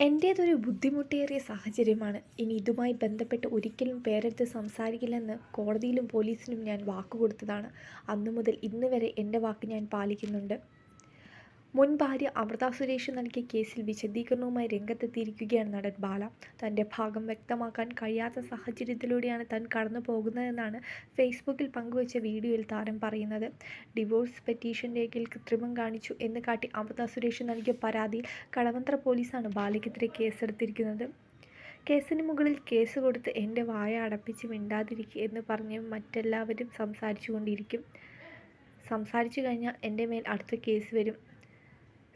എന്റേതൊരു ബുദ്ധിമുട്ടേറിയ സാഹചര്യമാണ്. ഇനി ഇതുമായി ബന്ധപ്പെട്ട് ഒരിക്കലും പേരെടുത്ത് സംസാരിക്കില്ലെന്ന് കോടതിയിലും പോലീസിനും ഞാൻ വാക്കുകൊടുത്തതാണ്. അന്നുമുതൽ ഇന്ന് വരെ എന്റെ വാക്ക് ഞാൻ പാലിക്കുന്നുണ്ട്. മുൻ ഭാര്യ അമൃത സുരേഷ് നൽകിയ കേസിൽ വിശദീകരണവുമായി രംഗത്തെത്തിയിരിക്കുകയാണ് നടൻ ബാല. തന്റെ ഭാഗം വ്യക്തമാക്കാൻ കഴിയാത്ത സാഹചര്യത്തിലൂടെയാണ് താൻ കടന്നു പോകുന്നതെന്നാണ് ഫേസ്ബുക്കിൽ പങ്കുവച്ച വീഡിയോയിൽ താരം പറയുന്നത്. ഡിവോഴ്സ് പെറ്റീഷൻ രേഖയിൽ കൃത്രിമം കാണിച്ചു എന്ന് കാട്ടി അമൃത സുരേഷ് നൽകിയ പരാതിയിൽ കടവന്ത്ര പോലീസാണ് ബാലയ്ക്കെതിരെ കേസെടുത്തിരിക്കുന്നത്. കേസിന് മുകളിൽ കേസ് കൊടുത്ത് എന്റെ വായ അടപ്പിച്ച് മിണ്ടാതിരിക്കുക എന്ന് പറഞ്ഞ് മറ്റെല്ലാവരും സംസാരിച്ചു കൊണ്ടിരിക്കും സംസാരിച്ചു കഴിഞ്ഞാൽ എന്റെ മേൽ അടുത്ത കേസ് വരും.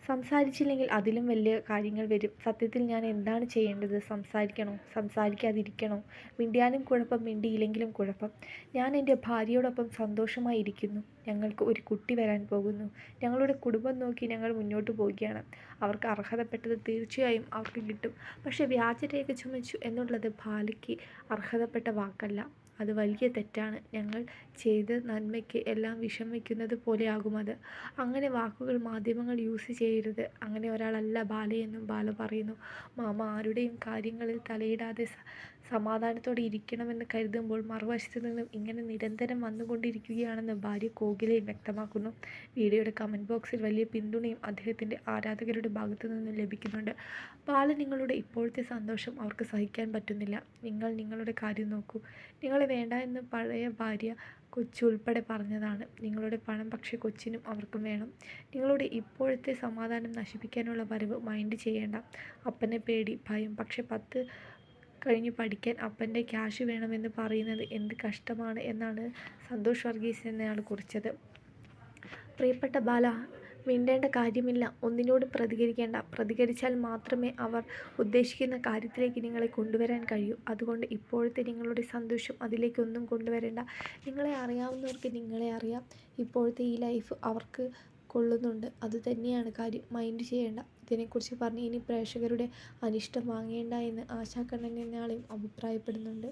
സംസാരിച്ചില്ലെങ്കിൽ അതിലും വലിയ കാര്യങ്ങൾ വരും. സത്യത്തിൽ ഞാൻ എന്താണ് ചെയ്യേണ്ടത്? സംസാരിക്കണോ? സംസാരിക്കാതിരിക്കണോ? മിണ്ടിയാലും കുഴപ്പം മിണ്ടിയില്ലെങ്കിലും കുഴപ്പം. ഞാൻ എന്റെ ഭാര്യയോടൊപ്പം സന്തോഷമായി ഇരിക്കുന്നു. ഞങ്ങൾക്ക് ഒരു കുട്ടി വരാൻ പോകുന്നു. ഞങ്ങളുടെ കുടുംബം നോക്കി ഞങ്ങൾ മുന്നോട്ട് പോവുകയാണ്. അവർക്ക് അർഹതപ്പെട്ടത് തീർച്ചയായും അവർക്ക് കിട്ടും. പക്ഷേ വ്യാജരേഖ ചുമച്ചു എന്നുള്ളത് ബാലയ്ക്ക് അർഹതപ്പെട്ട വാക്കല്ല. അത് വലിയ തെറ്റാണ്. ഞങ്ങൾ ചെയ്ത നന്മയ്ക്ക് എല്ലാം വിഷം വയ്ക്കുന്നത് പോലെയാകും അത് അങ്ങനെ വാക്കുകൾ മാധ്യമങ്ങൾ യൂസ് ചെയ്യരുത്. അങ്ങനെ ഒരാളല്ല ബാലയെന്നും ബാല പറയുന്നു. മാമ ആരുടെയും കാര്യങ്ങളിൽ തലയിടാതെ സമാധാനത്തോടെ ഇരിക്കണമെന്ന് കരുതുമ്പോൾ മറുവശത്ത് നിന്നും ഇങ്ങനെ നിരന്തരം വന്നുകൊണ്ടിരിക്കുകയാണെന്ന് ഭാര്യ കോകിലയും വ്യക്തമാക്കുന്നു. വീഡിയോയുടെ കമന്റ് ബോക്സിൽ വലിയ പിന്തുണയും അദ്ദേഹത്തിന്റെ ആരാധകരുടെ ഭാഗത്തു നിന്നും ലഭിക്കുന്നുണ്ട്. ബാല നിങ്ങളുടെ ഇപ്പോഴത്തെ സന്തോഷം അവർക്ക് സഹിക്കാൻ പറ്റുന്നില്ല. നിങ്ങൾ നിങ്ങളുടെ കാര്യം നോക്കൂ. നിങ്ങളെ വേണ്ട എന്ന് പഴയ ഭാര്യ കൊച്ചു ഉൾപ്പെടെ പറഞ്ഞതാണ്. നിങ്ങളുടെ പണം പക്ഷേ കൊച്ചിനും അവർക്കും വേണം. നിങ്ങളുടെ ഇപ്പോഴത്തെ സമാധാനം നശിപ്പിക്കാനുള്ള വരവ് മൈൻഡ് ചെയ്യേണ്ട. അപ്പനെ പേടി, ഭയം. പക്ഷേ പത്ത് കഴിഞ്ഞ് പഠിക്കാൻ അപ്പന്റെ ക്യാഷ് വേണമെന്ന് പറയുന്നത് എന്ത് കഷ്ടമാണ് എന്നാണ് സന്തോഷ് വർഗീസ് എന്നയാൾ കുറിച്ചത്. പ്രിയപ്പെട്ട ബാല മിണ്ടേണ്ട കാര്യമില്ല. ഒന്നിനോടും പ്രതികരിക്കേണ്ട. പ്രതികരിച്ചാൽ മാത്രമേ അവർ ഉദ്ദേശിക്കുന്ന കാര്യത്തിലേക്ക് നിങ്ങളെ കൊണ്ടുവരാൻ കഴിയൂ. അതുകൊണ്ട് ഇപ്പോഴത്തെ നിങ്ങളുടെ സന്തോഷം അതിലേക്കൊന്നും കൊണ്ടുവരേണ്ട. നിങ്ങളെ അറിയാവുന്നവർക്ക് നിങ്ങളെ അറിയാം. ഇപ്പോഴത്തെ ഈ ലൈഫ് അവർക്ക് കൊള്ളുന്നുണ്ട്. അതുതന്നെയാണ് കാര്യം. മൈൻഡ് ചെയ്യേണ്ട. ഇതിനെക്കുറിച്ച് പറഞ്ഞ് ഇനി പ്രേക്ഷകരുടെ അനിഷ്ടം വാങ്ങേണ്ട എന്ന് ആശാ കണ്ണൻ എന്നയാളും അഭിപ്രായപ്പെടുന്നുണ്ട്.